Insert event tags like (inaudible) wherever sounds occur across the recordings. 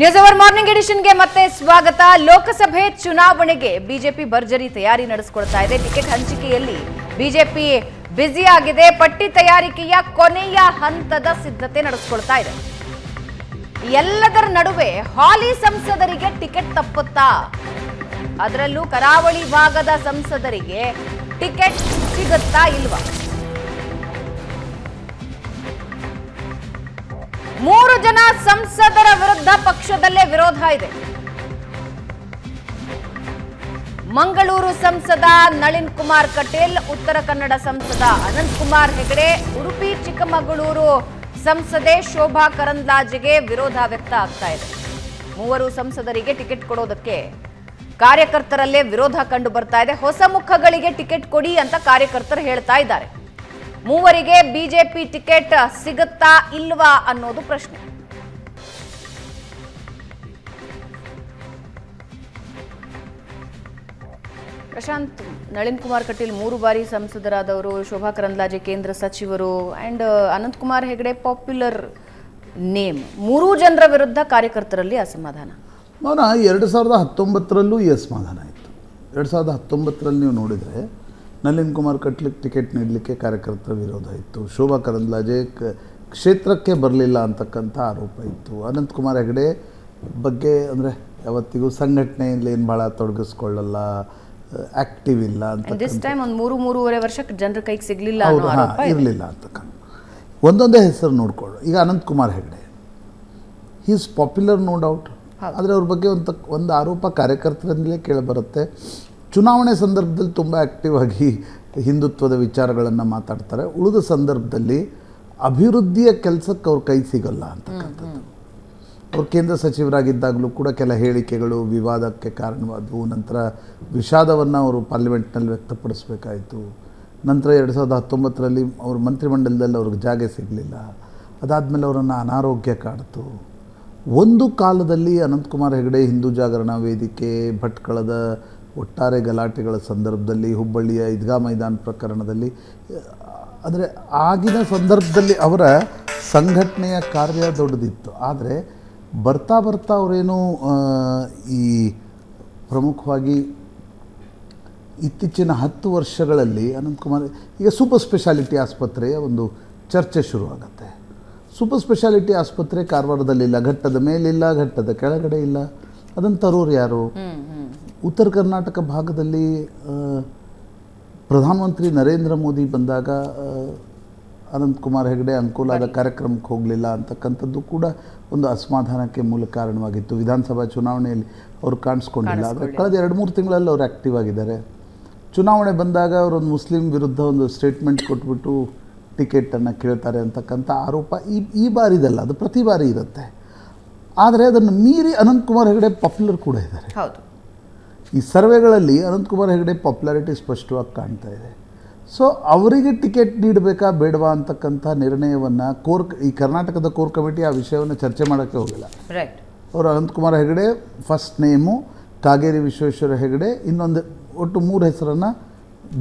News hour morning ಎಡಿಷನ್ಗೆ ಮತ್ತೆ ಸ್ವಾಗತ. ಲೋಕಸಭೆ ಚುನಾವಣೆಗೆ ಬಿಜೆಪಿ ಭರ್ಜರಿ ತಯಾರಿ ನಡೆಸಿಕೊಳ್ತಾ ಇದೆ. ಟಿಕೆಟ್ ಹಂಚಿಕೆಯಲ್ಲಿ ಬಿಜೆಪಿ ಬ್ಯುಸಿ ಆಗಿದೆ. ಪಟ್ಟಿ ತಯಾರಿಕೆಯ ಕೊನೆಯ ಹಂತದ ಸಿದ್ಧತೆ ನಡೆಸಿಕೊಳ್ತಾ ಇದೆ. ಎಲ್ಲದರ ನಡುವೆ ಹಾಲಿ ಸಂಸದರಿಗೆ ಟಿಕೆಟ್ ತಪ್ಪುತ್ತಾ? ಅದರಲ್ಲೂ ಕರಾವಳಿ ಭಾಗದ ಸಂಸದರಿಗೆ ಟಿಕೆಟ್ ಸಿಗುತ್ತಾ ಇಲ್ವಾ? ಮೂರು ಜನ ಸಂಸದರ ವಿರುದ್ಧ ಪಕ್ಷದಲ್ಲೇ ವಿರೋಧ ಇದೆ. ಮಂಗಳೂರು ಸಂಸದ ನಳಿನ್ ಕುಮಾರ್ ಕಟೀಲ್, ಉತ್ತರ ಕನ್ನಡ ಸಂಸದ ಅನಂತ್ ಕುಮಾರ್ ಹೆಗಡೆ, ಉಡುಪಿ, ಚಿಕ್ಕಮಗಳೂರು ಸಂಸದೆ ಶೋಭಾ ಕರಂದ್ಲಾಜೆಗೆ ವಿರೋಧ ವ್ಯಕ್ತ ಆಗ್ತಾ ಇದೆ. ಮೂವರು ಸಂಸದರಿಗೆ ಟಿಕೆಟ್ ಕೊಡೋದಕ್ಕೆ ಕಾರ್ಯಕರ್ತರಲ್ಲೇ ವಿರೋಧ ಕಂಡು ಬರ್ತಾ ಇದೆ. ಹೊಸ ಮುಖಗಳಿಗೆ ಟಿಕೆಟ್ ಕೊಡಿ ಅಂತ ಕಾರ್ಯಕರ್ತರು ಹೇಳ್ತಾ ಇದ್ದಾರೆ. ಮೂವರಿಗೆ ಬಿಜೆಪಿ ಟಿಕೆಟ್ ಸಿಗುತ್ತಾ ಇಲ್ವಾ ಅನ್ನೋದು ಪ್ರಶ್ನೆ. ಪ್ರಶಾಂತ್ ನಳಿನ್ ಕುಮಾರ್ ಕಟೀಲ್ ಮೂರು ಬಾರಿ ಸಂಸದರಾದವರು ಶೋಭಾ ಕರಂದ್ಲಾಜೆ ಕೇಂದ್ರ ಸಚಿವರು and Anant Kumar Hegde popular name ಮೂರೂ ಜನರ ವಿರುದ್ಧ ಕಾರ್ಯಕರ್ತರಲ್ಲಿ ಅಸಮಾಧಾನ. ಮೌನ ಎರಡು ಸಾವಿರದ ಹತ್ತೊಂಬತ್ತರಲ್ಲೂ ಈ ಅಸಮಾಧಾನ ಇತ್ತು. ಎರಡು ಸಾವಿರದ ಹತ್ತೊಂಬತ್ತರಲ್ಲಿ ನೀವು ನೋಡಿದರೆ ನಳಿನ್ ಕುಮಾರ್ ಕಟ್ಲಿಕ್ಕೆ ಟಿಕೆಟ್ ನೀಡಲಿಕ್ಕೆ ಕಾರ್ಯಕರ್ತರ ವಿರೋಧ ಇತ್ತು. ಶೋಭಾ ಕರಂದ್ಲಾಜೆ ಕ್ಷೇತ್ರಕ್ಕೆ ಬರಲಿಲ್ಲ ಅಂತಕ್ಕಂಥ ಆರೋಪ ಇತ್ತು. ಅನಂತ್ ಕುಮಾರ್ ಹೆಗಡೆ ಬಗ್ಗೆ ಅಂದರೆ ಯಾವತ್ತಿಗೂ ಸಂಘಟನೆಯಲ್ಲಿ ಏನು ಭಾಳ ತೊಡಗಿಸ್ಕೊಳ್ಳಲ್ಲ ಆ್ಯಕ್ಟಿವ್ ಇಲ್ಲ ಅಂತ ದಿಸ್ ಟೈಮ್ ಒಂದು ಮೂರು ಮೂರುವರೆ ವರ್ಷಕ್ಕೆ ಜನರ ಕೈಗೆ ಸಿಗ್ಲಿಲ್ಲ. ಇರಲಿಲ್ಲ ಅಂತಕ್ಕಂಥ. ಒಂದೊಂದೇ ಹೆಸರು ನೋಡ್ಕೊಳ್ಳು ಈಗ Anant Kumar Hegde is popular no doubt ಆದರೆ ಅವ್ರ ಬಗ್ಗೆ ಒಂದು ಒಂದು ಆರೋಪ ಕಾರ್ಯಕರ್ತರಿಂದಲೇ ಕೇಳಿಬರುತ್ತೆ. ಚುನಾವಣೆ ಸಂದರ್ಭದಲ್ಲಿ ತುಂಬ ಆ್ಯಕ್ಟಿವ್ ಆಗಿ ಹಿಂದುತ್ವದ ವಿಚಾರಗಳನ್ನು ಮಾತಾಡ್ತಾರೆ. ಉಳಿದ ಸಂದರ್ಭದಲ್ಲಿ ಅಭಿವೃದ್ಧಿಯ ಕೆಲಸಕ್ಕೆ ಅವ್ರ ಕೈ ಸಿಗಲ್ಲ ಅಂತಕ್ಕಂಥದ್ದು ಅವ್ರು ಕೇಂದ್ರ ಸಚಿವರಾಗಿದ್ದಾಗಲೂ ಕೂಡ ಕೆಲ ಹೇಳಿಕೆಗಳು ವಿವಾದಕ್ಕೆ ಕಾರಣವಾದವು. ನಂತರ ವಿಷಾದವನ್ನು ಅವರು ಪಾರ್ಲಿಮೆಂಟ್ನಲ್ಲಿ ವ್ಯಕ್ತಪಡಿಸಬೇಕಾಯಿತು. ನಂತರ ಎರಡು ಸಾವಿರದ ಹತ್ತೊಂಬತ್ತರಲ್ಲಿ ಅವ್ರ ಮಂತ್ರಿಮಂಡಲದಲ್ಲಿ ಅವ್ರಿಗೆ ಜಾಗ ಸಿಗಲಿಲ್ಲ. ಅದಾದಮೇಲೆ ಅವರನ್ನು ಅನಾರೋಗ್ಯ ಕಾಡ್ತು. ಒಂದು ಕಾಲದಲ್ಲಿ ಅನಂತಕುಮಾರ್ ಹೆಗಡೆ ಹಿಂದೂ ಜಾಗರಣ ವೇದಿಕೆ ಭಟ್ಕಳದ ಒಟ್ಟಾರೆ ಗಲಾಟೆಗಳ ಸಂದರ್ಭದಲ್ಲಿ ಹುಬ್ಬಳ್ಳಿಯ ಈದ್ಗಾ ಮೈದಾನ ಪ್ರಕರಣದಲ್ಲಿ, ಅಂದರೆ ಆಗಿನ ಸಂದರ್ಭದಲ್ಲಿ ಅವರ ಸಂಘಟನೆಯ ಕಾರ್ಯ ದೊಡ್ಡದಿತ್ತು. ಆದರೆ ಬರ್ತಾ ಬರ್ತಾ ಅವರೇನು ಈ ಪ್ರಮುಖವಾಗಿ ಇತ್ತೀಚಿನ ಹತ್ತು ವರ್ಷಗಳಲ್ಲಿ ಅನಂತಕುಮಾರ್ ಈಗ ಸೂಪರ್ ಸ್ಪೆಷಾಲಿಟಿ ಆಸ್ಪತ್ರೆಯ ಒಂದು ಚರ್ಚೆ ಶುರುವಾಗುತ್ತೆ. ಸೂಪರ್ ಸ್ಪೆಷಾಲಿಟಿ ಆಸ್ಪತ್ರೆ ಕಾರವಾರದಲ್ಲಿಲ್ಲ, ಘಟ್ಟದ ಮೇಲಿಲ್ಲ, ಘಟ್ಟದ ಕೆಳಗಡೆ ಇಲ್ಲ. ಅದನ್ನು ತರೋರು ಯಾರು? ಉತ್ತರ ಕರ್ನಾಟಕ ಭಾಗದಲ್ಲಿ ಪ್ರಧಾನಮಂತ್ರಿ ನರೇಂದ್ರ ಮೋದಿ ಬಂದಾಗ ಅನಂತಕುಮಾರ್ ಹೆಗಡೆ ಅನುಕೂಲ ಅನುಕೂಲದ ಕಾರ್ಯಕ್ರಮಕ್ಕೆ ಹೋಗಲಿಲ್ಲ ಅಂತಕ್ಕಂಥದ್ದು ಕೂಡ ಒಂದು ಅಸಮಾಧಾನಕ್ಕೆ ಮೂಲ ಕಾರಣವಾಗಿತ್ತು. ವಿಧಾನಸಭಾ ಚುನಾವಣೆಯಲ್ಲಿ ಅವರು ಕಾಣಿಸ್ಕೊಂಡಿಲ್ಲ. ಆದರೆ ಕಳೆದ ಎರಡು ಮೂರು ತಿಂಗಳಲ್ಲಿ ಅವರು ಆ್ಯಕ್ಟಿವ್ ಆಗಿದ್ದಾರೆ. ಚುನಾವಣೆ ಬಂದಾಗ ಅವರೊಂದು ಮುಸ್ಲಿಂ ವಿರುದ್ಧ ಒಂದು ಸ್ಟೇಟ್ಮೆಂಟ್ ಕೊಟ್ಬಿಟ್ಟು ಟಿಕೆಟನ್ನು ಕೇಳ್ತಾರೆ ಅಂತಕ್ಕಂಥ ಆರೋಪ ಈ ಈ ಬಾರಿದಲ್ಲ ಅದು ಪ್ರತಿ ಬಾರಿ ಇರುತ್ತೆ. ಆದರೆ ಅದನ್ನು ಮೀರಿ ಅನಂತಕುಮಾರ್ ಹೆಗಡೆ ಪಾಪ್ಯುಲರ್ ಕೂಡ ಇದ್ದಾರೆ. ಹೌದು. ಈ ಸರ್ವೆಗಳಲ್ಲಿ ಅನಂತಕುಮಾರ್ ಹೆಗಡೆ ಪಾಪ್ಯುಲಾರಿಟಿ ಸ್ಪಷ್ಟವಾಗಿ ಕಾಣ್ತಾ ಇದೆ. ಸೊ ಅವರಿಗೆ ಟಿಕೆಟ್ ನೀಡಬೇಕಾ ಬೇಡವಾ ಅಂತಕ್ಕಂಥ ನಿರ್ಣಯವನ್ನು ಕೋರ್ ಈ ಕರ್ನಾಟಕದ ಕೋರ್ ಕಮಿಟಿ ಆ ವಿಷಯವನ್ನು ಚರ್ಚೆ ಮಾಡೋಕ್ಕೆ ಹೋಗಿಲ್ಲ. ರೈಟ್ ಅವರು ಅನಂತಕುಮಾರ್ ಹೆಗಡೆ ಫಸ್ಟ್ ನೇಮು ಕಾಗೇರಿ ವಿಶ್ವೇಶ್ವರ ಹೆಗಡೆ ಇನ್ನೊಂದು ಒಟ್ಟು ಮೂರು ಹೆಸರನ್ನು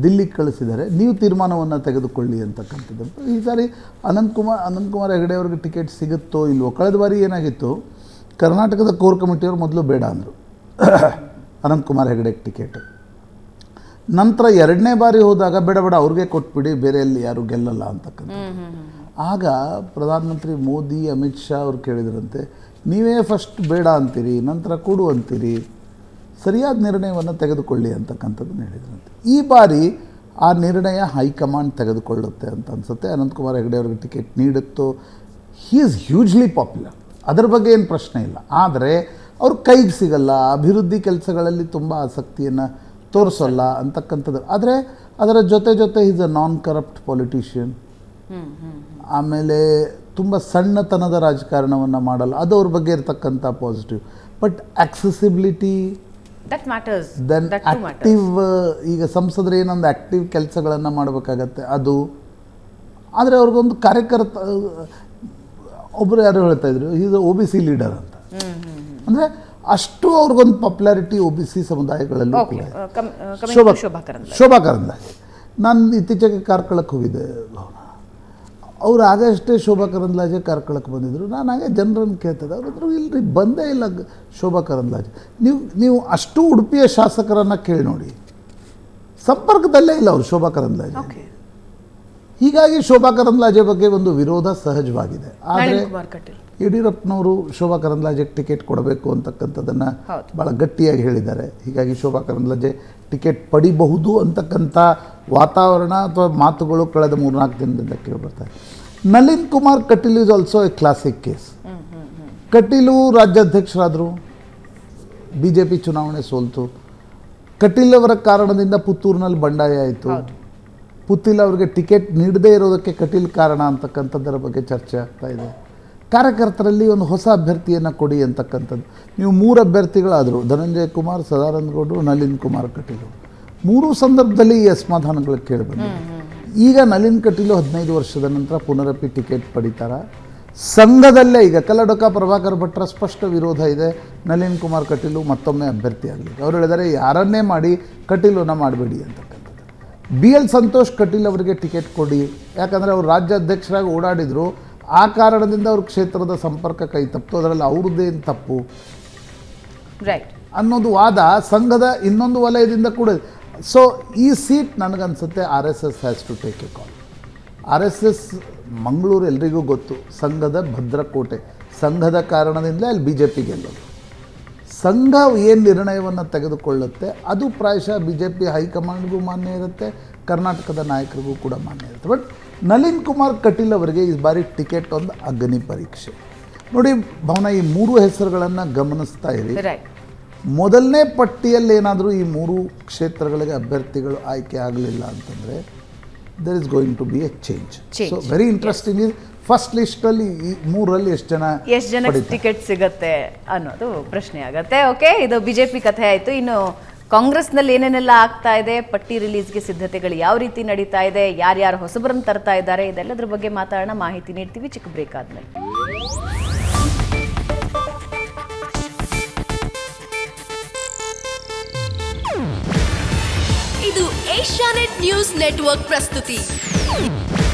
ದಿಲ್ಲಿಗೆ ಕಳಿಸಿದ್ದಾರೆ. ನೀವು ತೀರ್ಮಾನವನ್ನು ತೆಗೆದುಕೊಳ್ಳಿ ಅಂತಕ್ಕಂಥದ್ದು. ಈ ಸಾರಿ ಅನಂತಕುಮಾರ್ ಅನಂತಕುಮಾರ್ ಹೆಗಡೆ ಅವ್ರಿಗೆ ಟಿಕೆಟ್ ಸಿಗುತ್ತೋ ಇಲ್ವೋ ಕಳೆದ ಬಾರಿ ಏನಾಗಿತ್ತು ಕರ್ನಾಟಕದ ಕೋರ್ ಕಮಿಟಿಯವರು ಮೊದಲು ಬೇಡ ಅಂದರು. (coughs) ಅನಂತಕುಮಾರ್ ಹೆಗಡೆಗೆ ಟಿಕೆಟ್. ನಂತರ ಎರಡನೇ ಬಾರಿ ಹೋದಾಗ ಬೇಡ ಬೇಡ ಅವ್ರಿಗೆ ಕೊಟ್ಬಿಡಿ ಬೇರೆ ಎಲ್ಲಿ ಯಾರು ಗೆಲ್ಲಲ್ಲ ಅಂತಕ್ಕಂಥ ಆಗ ಪ್ರಧಾನಮಂತ್ರಿ ಮೋದಿ ಅಮಿತ್ ಶಾ ಅವ್ರು ಕೇಳಿದ್ರಂತೆ ನೀವೇ ಫಸ್ಟ್ ಬೇಡ ಅಂತೀರಿ ನಂತರ ಕೊಡು ಅಂತೀರಿ ಸರಿಯಾದ ನಿರ್ಣಯವನ್ನು ತೆಗೆದುಕೊಳ್ಳಿ ಅಂತಕ್ಕಂಥದ್ದನ್ನು ಹೇಳಿದ್ರಂತೆ. ಈ ಬಾರಿ ಆ ನಿರ್ಣಯ ಹೈಕಮಾಂಡ್ ತೆಗೆದುಕೊಳ್ಳುತ್ತೆ ಅಂತ ಅನಿಸುತ್ತೆ. ಅನಂತಕುಮಾರ್ ಹೆಗಡೆ ಅವ್ರಿಗೆ ಟಿಕೆಟ್ ನೀಡುತ್ತೋ ಹೀ ಈಸ್ ಹ್ಯೂಜ್ಲಿ ಪಾಪ್ಯುಲರ್ ಅದರ ಬಗ್ಗೆ ಏನು ಪ್ರಶ್ನೆ ಇಲ್ಲ. ಆದರೆ ಅವ್ರ ಕೈಗೆ ಸಿಗಲ್ಲ ಅಭಿವೃದ್ಧಿ ಕೆಲಸಗಳಲ್ಲಿ ತುಂಬ ಆಸಕ್ತಿಯನ್ನು ತೋರಿಸಲ್ಲ ಅಂತಕ್ಕಂಥದ್ದು. ಆದರೆ ಅದರ ಜೊತೆ ಜೊತೆ is a non corrupt politician ಆಮೇಲೆ ತುಂಬ ಸಣ್ಣತನದ ರಾಜಕಾರಣವನ್ನು ಮಾಡಲ್ಲ. ಅದು ಅವ್ರ ಬಗ್ಗೆ ಇರತಕ್ಕಂಥ positive but accessibility then active active ಈಗ ಸಂಸದರು ಏನೊಂದು ಆ್ಯಕ್ಟಿವ್ ಕೆಲಸಗಳನ್ನು ಮಾಡಬೇಕಾಗತ್ತೆ ಅದು ಆದರೆ ಅವ್ರಿಗೊಂದು ಕಾರ್ಯಕರ್ತ ಒಬ್ಬರು ಯಾರು ಹೇಳ್ತಾ ಇದ್ರು is O B C leader ಅಂತ. ಅಂದರೆ ಅಷ್ಟು ಅವ್ರಿಗೊಂದು ಪಾಪ್ಯುಲಾರಿಟಿ ಒ ಬಿ ಸಿ ಸಮುದಾಯಗಳಲ್ಲೂ ಶೋಭಾ ಶೋಭಾ ಕರಂದ್ಲಾಜೆ. ನಾನು ಇತ್ತೀಚೆಗೆ ಕಾರ್ಕಳಕ್ಕೆ ಹೋಗಿದ್ದೆ ಅವ್ರು ಆಗಷ್ಟೇ ಶೋಭಾ ಕರಂದ್ಲಾಜೆ ಕಾರ್ಕಳಕ್ಕೆ ಬಂದಿದ್ದರು ನಾನು ಹಾಗೆ ಜನರನ್ನು ಕೇಳ್ತದೆ ಅವ್ರ ಹತ್ರ ಇಲ್ರಿ ಬಂದೇ ಇಲ್ಲ ಶೋಭಾ ಕರಂದ್ಲಾಜೆ. ನೀವು ನೀವು ಅಷ್ಟು ಉಡುಪಿಯ ಶಾಸಕರನ್ನು ಕೇಳಿ ನೋಡಿ. ಸಂಪರ್ಕದಲ್ಲೇ ಇಲ್ಲ ಅವರು ಶೋಭಾ ಕರಂದ್ಲಾಜೆ. ಹೀಗಾಗಿ ಶೋಭಾ ಕರಂದ್ಲಾಜೆ ಬಗ್ಗೆ ಒಂದು ವಿರೋಧ ಸಹಜವಾಗಿದೆ. ಆದರೆ ಯಡಿಯೂರಪ್ಪನವರು ಶೋಭಾ ಕರಂದ್ಲಾಜೆ ಟಿಕೆಟ್ ಕೊಡಬೇಕು ಅಂತಕ್ಕಂಥದ್ದನ್ನು. ಭಾಳ ಗಟ್ಟಿಯಾಗಿ ಹೇಳಿದ್ದಾರೆ. ಹೀಗಾಗಿ ಶೋಭಾ ಕರಂದ್ಲಾಜೆ ಟಿಕೆಟ್ ಪಡಿಬಹುದು ಅಂತಕ್ಕಂಥ ವಾತಾವರಣ ಅಥವಾ ಮಾತುಗಳು ಕಳೆದ ಮೂರ್ನಾಲ್ಕು ದಿನದಿಂದ ಕೇಳಿಬರ್ತಾರೆ Nalin Kumar Kateel is also a classic case Kateel ರಾಜ್ಯಾಧ್ಯಕ್ಷರಾದರು B J P ಚುನಾವಣೆ ಸೋಲ್ತು. ಕಟೀಲ್ ಅವರ ಕಾರಣದಿಂದ ಪುತ್ತೂರಿನಲ್ಲಿ ಬಂಡಾಯ ಆಯಿತು. ಹೌದು. ಪುತ್ತಿಲ್ ಅವರಿಗೆ ಟಿಕೆಟ್ ನೀಡದೇ ಇರೋದಕ್ಕೆ ಕಟೀಲ್ ಕಾರಣ ಅಂತಕ್ಕಂಥದ್ದರ ಬಗ್ಗೆ ಚರ್ಚೆ ಆಗ್ತಾ ಇದೆ. ಕಾರ್ಯಕರ್ತರಲ್ಲಿ ಒಂದು ಹೊಸ ಅಭ್ಯರ್ಥಿಯನ್ನು ಕೊಡಿ ಅಂತಕ್ಕಂಥದ್ದು. ನೀವು ಮೂರು ಅಭ್ಯರ್ಥಿಗಳಾದರು ಧನಂಜಯ ಕುಮಾರ್ ಸದಾನಂದ ಗೌಡರು ನಳಿನ್ ಕುಮಾರ್ ಕಟೀಲು ಮೂರು ಸಂದರ್ಭದಲ್ಲಿ ಈ ಅಸಮಾಧಾನಗಳು ಕೇಳಿಬಂದಿದೆ. ಈಗ ನಳಿನ್ ಕಟೀಲು ಹದಿನೈದು ವರ್ಷದ ನಂತರ ಪುನರಪಿ ಟಿಕೆಟ್ ಪಡಿತಾರ. ಸಂಘದಲ್ಲೇ ಈಗ ಕಲ್ಲಡಕ ಪ್ರಭಾಕರ್ ಭಟ್ರ ಸ್ಪಷ್ಟ ವಿರೋಧ ಇದೆ. ನಳಿನ್ ಕುಮಾರ್ ಕಟೀಲು ಮತ್ತೊಮ್ಮೆ ಅಭ್ಯರ್ಥಿ ಆಗಲಿ ಅವ್ರು ಹೇಳಿದರೆ ಯಾರನ್ನೇ ಮಾಡಿ ಕಟೀಲನ್ನು ಮಾಡಬೇಡಿ ಅಂತಕ್ಕಂಥದ್ದು. ಬಿ ಎಲ್ ಸಂತೋಷ್ ಕಟೀಲ್ ಅವರಿಗೆ ಟಿಕೆಟ್ ಕೊಡಿ. ಯಾಕಂದರೆ ಅವರು ರಾಜ್ಯಾಧ್ಯಕ್ಷರಾಗಿ ಓಡಾಡಿದರು. ಆ ಕಾರಣದಿಂದ ಅವ್ರ ಕ್ಷೇತ್ರದ ಸಂಪರ್ಕ ಕೈ ತಪ್ಪು ಅದರಲ್ಲಿ ಅವ್ರದ್ದೇನು ತಪ್ಪು? ರೈಟ್ ಅನ್ನೋದು ವಾದ ಸಂಘದ ಇನ್ನೊಂದು ವಲಯದಿಂದ ಕೂಡ. ಸೊ ಈ ಸೀಟ್ ನನಗನ್ಸುತ್ತೆ R S S has to take a call R S S Mangaluru ಎಲ್ರಿಗೂ ಗೊತ್ತು. ಸಂಘದ ಭದ್ರಕೋಟೆ. ಸಂಘದ ಕಾರಣದಿಂದಲೇ ಅಲ್ಲಿ ಬಿ ಜೆ ಪಿ ಗೆಲ್ಲೋದು. ಸಂಘ ಏನು ನಿರ್ಣಯವನ್ನು ತೆಗೆದುಕೊಳ್ಳುತ್ತೆ ಅದು ಪ್ರಾಯಶಃ ಬಿ ಜೆ ಪಿ ಹೈಕಮಾಂಡ್ಗೂ ಮಾನ್ಯ ಇರುತ್ತೆ ಕರ್ನಾಟಕದ ನಾಯಕರಿಗೂ ಕೂಡ ಮಾನ್ಯ ಇರುತ್ತೆ. ಬಟ್ ನಳಿನ್ ಕುಮಾರ್ ಕಟೀಲ್ ಅವರಿಗೆ ಈ ಬಾರಿ ಟಿಕೆಟ್ ಒಂದು ಅಗ್ನಿ ಪರೀಕ್ಷೆ. ನೋಡಿ ಭವನ ಈ ಮೂರು ಹೆಸರುಗಳನ್ನು ಗಮನಿಸ್ತಾ ಇರಿ. ಮೊದಲನೇ ಪಟ್ಟಿಯಲ್ಲಿ ಏನಾದರೂ ಈ ಮೂರು ಕ್ಷೇತ್ರಗಳಿಗೆ ಅಭ್ಯರ್ಥಿಗಳು ಆಯ್ಕೆ ಆಗಲಿಲ್ಲ ಅಂತಂದರೆ there is going to be a change. So very interesting is first ಲಿಸ್ಟಲ್ಲಿ ಅಲ್ಲಿ ಮೂರರಲ್ಲಿ ಎಷ್ಟು ಜನ ಎಷ್ಟು ಜನಕ್ಕೆ ಪಡಿತಾರೆ? ಟಿಕೆಟ್ ಸಿಗತ್ತೆ ಅನ್ನೋದು ಪ್ರಶ್ನೆ ಆಗತ್ತೆ ಓಕೆ ಇದು ಬಿಜೆಪಿ ಕಥೆ ಆಯ್ತು. ಇನ್ನು ಕಾಂಗ್ರೆಸ್ನಲ್ಲಿ ಏನೇನೆಲ್ಲ ಆಗ್ತಾ ಇದೆ? ಪಟ್ಟಿ ರಿಲೀಸ್ಗೆ ಸಿದ್ಧತೆಗಳು ಯಾವ ರೀತಿ ನಡೀತಾ ಇದೆ? ಯಾರ್ಯಾರು ಹೊಸಬರನ್ನು ತರ್ತಾ ಇದ್ದಾರೆ? ಇದೆಲ್ಲದ್ರ ಬಗ್ಗೆ ಮಾತಾಡೋಣ. ಮಾಹಿತಿ ನೀಡ್ತೀವಿ. ಚಿಕ್ಕ ಬ್ರೇಕ್ ಆದ್ಮೇಲೆ. ಇದು ಏಷ್ಯಾನೆಟ್ ನ್ಯೂಸ್ ನೆಟ್ವರ್ಕ್ ಪ್ರಸ್ತುತಿ.